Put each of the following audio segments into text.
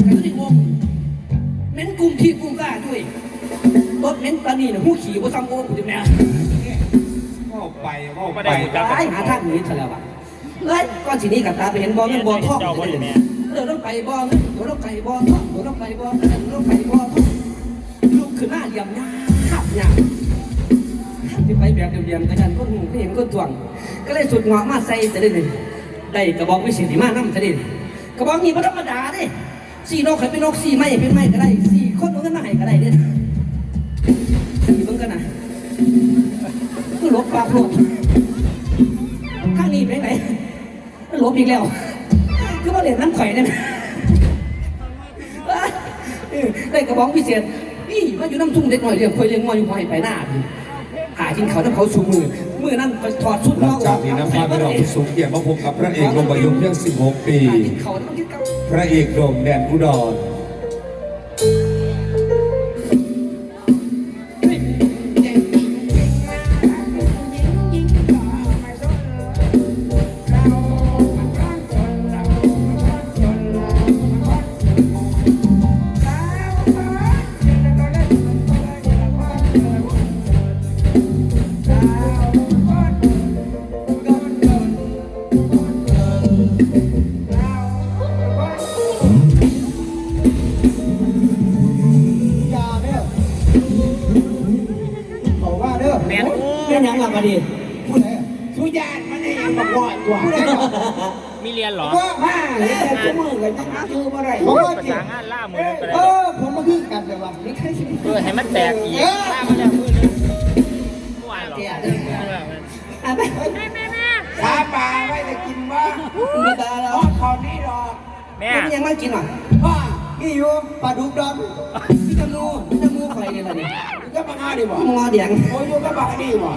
ดกันที่วงเม้นกลุ่มที่กลุ่มกล้าด้วยรถเม้นปลานี่น่ะหูขี่บ่ซ้ำโอ้กูจะแม่เข้าไปเข้าไม่ไปได้หูจักตายหาทางหนีซะแล้วอะเอ้ยก่อนสิหนี้กับตาไปเห็นบ่อเงินบ่อทองเลยเนี่ยเออต้องไปบ่อเงินบ่ต้องไปบ่อทองบ่ต้องไปบ่อเงินบ่ต้องไปบ่อทองลุกขึ้นมาเหลี่ยมหน้าขับหน้าที่ไปแบบเดียวๆกันก็หูก็เห็นก็ตวง ก็เลยสุดเงาะมาใส่จะได้หนึ่งได้กระบอกวิเศษที่มานั่จะได้กระบอกนี้บ่ธรรมดาเด้ สี่นกเคยเป็นนกสี่ไม้เป็นไม้ก็ได้สี่คนมันก็มาให้ก็ได้เด้สี่เบิ่งกันนะก็ลบปากลบข้างนี้ไปไหนลบอีกแล้วก็มาเรียนน้ำข่อยได้ไหมเออได้กระบอกพิเศษนี่มาอยู่น้ำทุ่งเด็กหน่อยเรียงคอยเรียงงอยอยู่หอยไปหน้าพี่หากินเขาน้ำเขาสูมือมือนั่นไปถอดชุดหลันองกจากนี้นะพาไปดอกสูงเกียรติมาพบกับพระเอกลงประยุกต์เพียง16 ปีหากินเขาน้ำกินเขาพ ระเอกโด่งแดนอุดร ม่นเรื่องยังหลับมาดิผู้ใดสุญาตมันเองบอกว่าตัวผู้ใดบอกมีเรียนเหรอว่ามาเห็นแต่ชั่วโมงเลยจะคือบ่ได้ผมว่าภาจริษางงานล่ามือไปเลเอยอผมมาคือกันแต่ว่าเออให้มันแตกอีกล่ามาแล้วมือนึงเมื่อวานเหรออะไปปลาปลาไว้จะกินบ้างไม่ตาแล้เพวราะเขานี่หรอกแม่ยังไม่กินหรอว่านี่อยู่ปลาดุกดำพี่จมูกพี่จมูกใครเนี่ยล่ะนี่ ก็มางาดิบ่มอเดียงโอ้ยอยู่ก็บักนี่บ่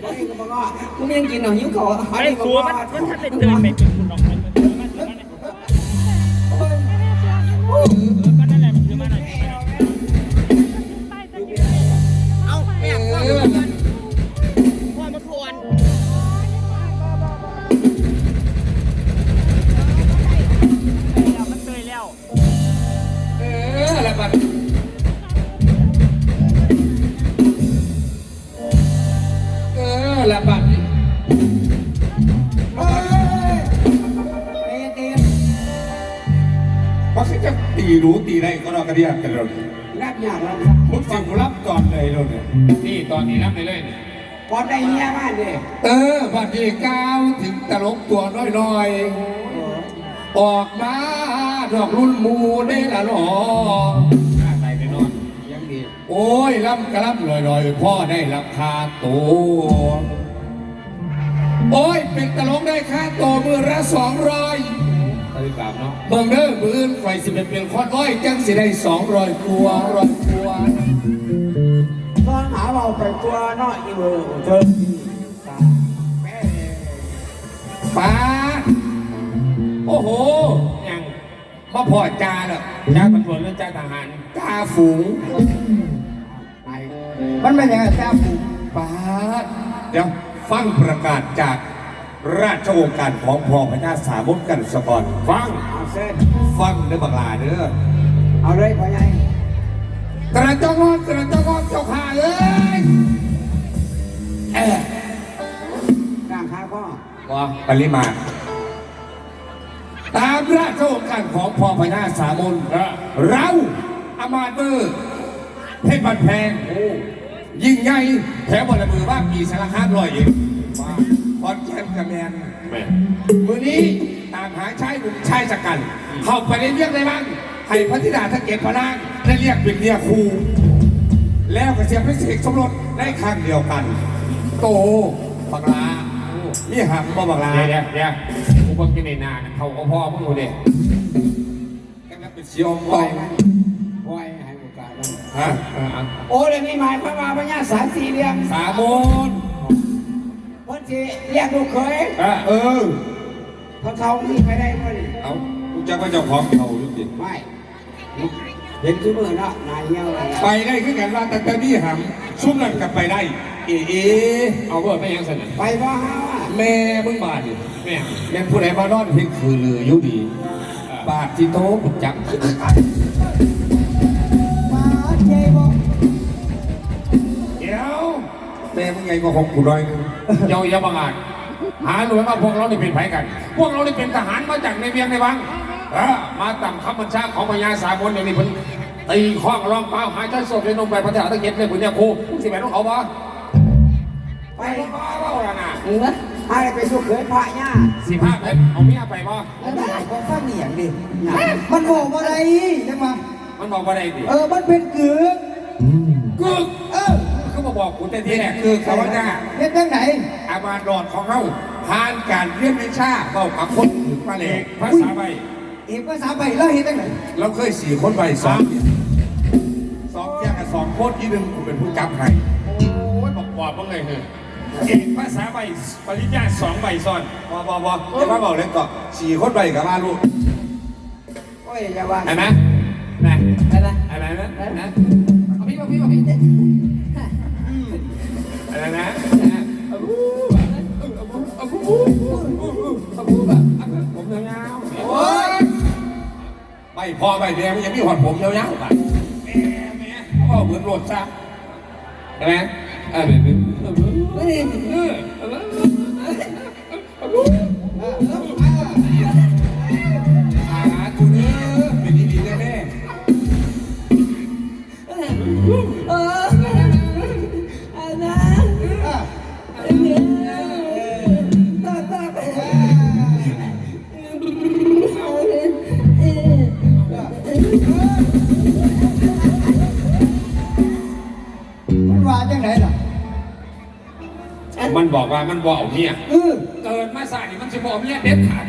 โอ้ยก็บังามึงยังกินหน่อยหิวคอไอ้สัวมันมันถ้าเป็นเดินไปถึงคุณดอกไม้มัน ตีรู้ตีได้ก็รอกระเดียกกันเลยรับยากรับมึงฟังกูรับก่อนเลยเลยเนี่ยนี่ตอนนี้รับเลยเลยพอได้เฮียบ้านดิเออบัดนี้ก้าวถึงตลกตัวน้อยๆ ออกมาดอกรุ่นหมูได้ละหนอไปไปนอนยังดี โอ้ยล้ำกระล้ำลอยๆ พ่อได้รับค่าตัวโอ้ย เป็นตลกได้ค่าตัวมือละสองร้อย กลับเนาะเบิ่งเด้อมืออื่นไฟสิเป็นเปลี่ยนคอนอ้อยจังสิได้สองรอยกว่าร้อยกว่าตอนหาเราไปตัวน้อยอีเวอร์เธอป้าโอ้โหยังมาพอจาละจ้าตำรวจหรือจ้าทหารจ้าฝูงมันเป็นยังไงจ้าปู่ป้าเดี๋ยวฟังประกาศจาก ราชโองการของพ่อพญาสามุกกันสกอนฟัง เอาเส้นฟังเด้อบักหลาเด้อเอาเลยพ่อใหญ่กระจงงอนกระจงงอนเจ้าข่าเอ้ยเอ๊ะร่างข้าพ่อว่าปริมาณตามราชโองการของพ่อพญาสามุนเราอามาเตอร์เพชรบันแพงยิ่งใหญ่แถวบนมือว่ามีสารคามลอยเองค อนแกนกับแมนแม่มือนี้ตามหาชายหนุ่มชายจักัน เข้าไปในเรียกได้บ้างให้พระธิดาทั้งเก็บพระนางได้เรียกเป็นเมียครู แล้วก็เสียพิเศษสมรสได้ข้างเดียวกัน โตบักลามีหักบ่บักลาเดี๋ยวเดี๋ยวเดี๋ยวกูเพิ่งกินในนาเขาก็พ่อมึงดูดิกันนับเป็นเสียวปล่ต่ออยยมันปล่อยให้โอกาสมันฮะโอ้เดี๋ยวนี้หมายความว่าพญาสามสี่เลี้ยงสามมนเพิ่น สิเรียกลูกเคยเออ เพราะเขามีไปได้บ่นี่เอาลูกจะก็เจ้าของเขาดูดิไม่เห็นคือมือเนาะนายเหี่ยวอะไรไปได้คือกันว่าแต่แต่นี่หำซุ่มนั่นกลับไปได้ เอ๋เอ๋เอาเบอร์ไม่ยังสนิทไปว่าฮาว่าแม่มึงบาดดิแม่แม่ผู้ใดมานอนเพียงคือลืออยู่ดี บาทที่โต๊ะจับมา แม่มึงไงก็หกกูร้อยหนึงเจ้าอย่าบังอาจหาหน่วยว่าพวกเรานี่เป็นไผกัน พวกเรานี่เป็นทหารมาจากในเวียงในวังเออมาตามคำบัญชาของพญาสามนอย่างนี้เพิ่นตีข้องร้องเปล่าหายใจสดเลยนมไปพระเจ้าตะเกียบเลยคุณเนี่ยครูมึงสิแม่นของเขาบ่ไปไปบ่บ่บ่ล่ะน่ะเอออะไรไปสุกเคยพระย่าสิพาเพชรเอาเมียไปบ่แล้วได้ก็ฟังเนียงดิมันบอกว่าไรจังมามันบอกว่าได้ดิเออมันเป็นกึกกึกเออเขามา บอกกูแต่ทีแรกคือเขาว่าจะเฮ็ดจังไหนอามาดอดของเขาผ่านการเรียนวิชาเข้ากับคนถึงมาเลยภาษาใบเอกภาษาใบแล้วเฮ็ดจังไหนเราเคยสี่คนใบสองสองแยกกันสองคนที่หนึ่งกูเป็นผู้จำให้โอ้ยบอกบอกบ้างไงเฮ้ยเอกภาษาใบปริญญาสองใบซ้อนบอบอบอจะมาบอกเลยก่อนสี่คนใบกับมาลูกโอ้ยอย่าว่าเห็นไหมนะไปไปอะไรนะนะเอาพี่เอาพี่เอาพี่ อะไรนะผมยาวๆโอ้ยใบพอใบแดงมันยังมีหอดผมยาวๆไปแม่แม่พ่อเหมือนโหลดซะเห็นไหมอ่าแบบนี้เฮ้ยเออหาตัวนี้เป็นดีๆแน่เออ มันว่าจังไหนล่ะๆมันบอกว่ามันบอกเอาเมียเออเกิดมาสายนี่มันจะบอกเมียเด็ดขาด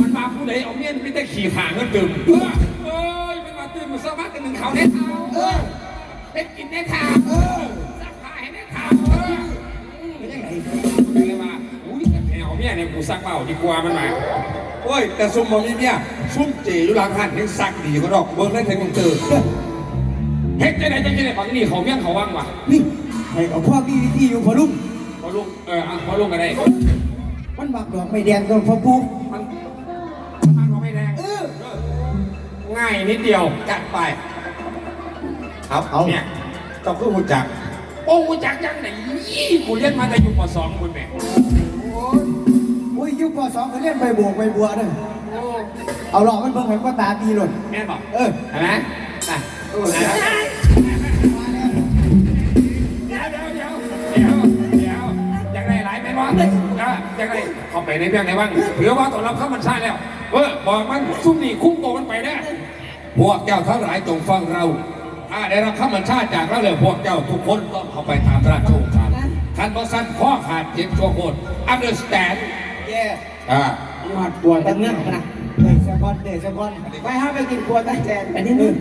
มันมาผู้ใดเอาเมียไม่ได้ขี่ขาเงินดื่มเออเอ้ยมันมาตื่นมาสมัครกันหนึ่งเขาได้เท้าเออเด็ดกินได้เท้าเออซักผ้าให้ได้เท้าเออเป็นยังไงก็เลยว่าอุ้ยแต่แมวเมียเนี่ยกูซักเปล่าดีกว่ามันมา โอ้ย แต่ซุ่มบ่มีเมียซุ่มเจอยู่หลังหันยังซักดีก็ดอกเบิ้งได้เทงมึงตื่นเฮ็ดจะไหนจะกินไหนฝั่งนี้เขาเมียงเขาว่างว่ะนี่ให้กับพ่อพี่วิธีอยู่พอลุงพอลุงเอออะพอลุงกันได้มันบักดอกไม่แดงก็พอปุ๊บมันมันก็ไม่แรงเออง่ายนิดเดียวจัดไปครับเอาเนี่ยต้องคือหูจักโอ้หูจักยังไหนยี่กูเรียนมาแต่อยู่ปสองคุณแม่อุ้ ยยุคปสองเขาเรียนใบโบกใบบัวเด้อเอาหลอกมันเบิ่งให้พ่อตาตีหล่นแม่บอกเออเห็นไหมน่ะเดี๋ยวเดี๋ยวเดี๋ยวเดี๋ยวเดี๋ยวเดี๋ยวอยากได้หลายไหมวะเอออยากได้เข้าไปในเรื่องไหนบ้างหรือว่าตอนรับเข้ามันใช่แล้ว เออบอกมันซุ่มนี่คุ้มตัวมันไปได้พวกเจ้าทั้งหลายจงฟังเราถ้าได้รับคำบัญชาจากเราเลยพวกเจ้าทุกคนต้องเข้าไปตามราชโองการท่านบอสันข้อขาดเจ็บตัวโคตร understand แย่อ่าหอดปวดแต่เงื่อนนะเดชกอนเดชกอนไปห้าไปกินปวดตั้งแจนอันนี้นึง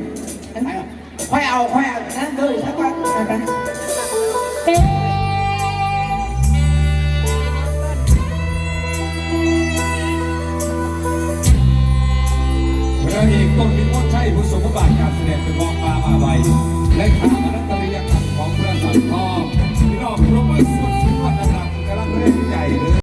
ค่อยเอาค่อยเอานะเดชกอนไป